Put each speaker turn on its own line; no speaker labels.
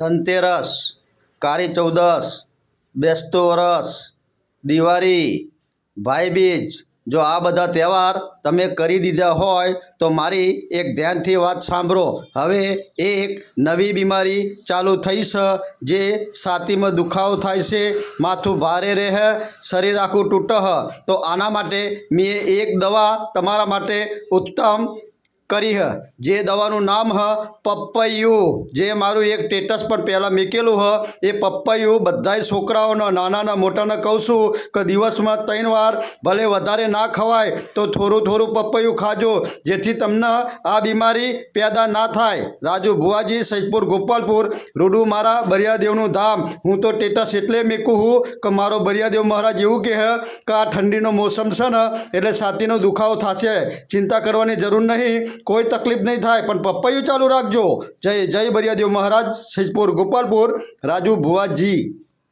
ધનતેરસ, કાળી ચૌદસ, બેસતો વરસ, દિવાળી ભાઈબીજ જો આ બધા તહેવાર તમે કરી દીધા હોય તો મારી એક ધ્યાનથી વાત સાંભળો. હવે એક નવી બીમારી ચાલુ થઈ છે જે છાતીમાં દુખાવો થાય છે, માથું ભારે રહે, શરીર આખું તૂટ હ તો આના માટે મેં એક દવા તમારા માટે ઉત્તમ કરી હ જે દવાનું નામ હ પપૈયું જે મારું એક ટેટસ પણ પહેલાં મૂકેલું હ, એ પપૈયું બધાય છોકરાઓને, નાનાના મોટાને કહું છું કે દિવસમાં ત્રણ વાર ભલે વધારે ના ખવાય, તો થોડું થોડું પપૈયું ખાજો. જેથી તમને આ બીમારી પેદા ના થાય. રાજુ ભુવાજી સૈદપુર ગોપાલપુર, રૂડુ મારા બરિયાદેવનું ધામ. હું તો ટેટસ એટલે મેકું હું કે મારો બરિયાદેવ મહારાજ એવું કહે કે આ ઠંડીનો મોસમ છે ને, એટલે છાતીનો દુખાવો થશે. ચિંતા કરવાની જરૂર નહીં. કોઈ તકલીફ નહીં થાય, પણ પપૈયું ચાલુ રાખજો. જય જય બરિયાદેવ મહારાજ સૈદપુર ગોપાલપુર. રાજુ ભુવાજી.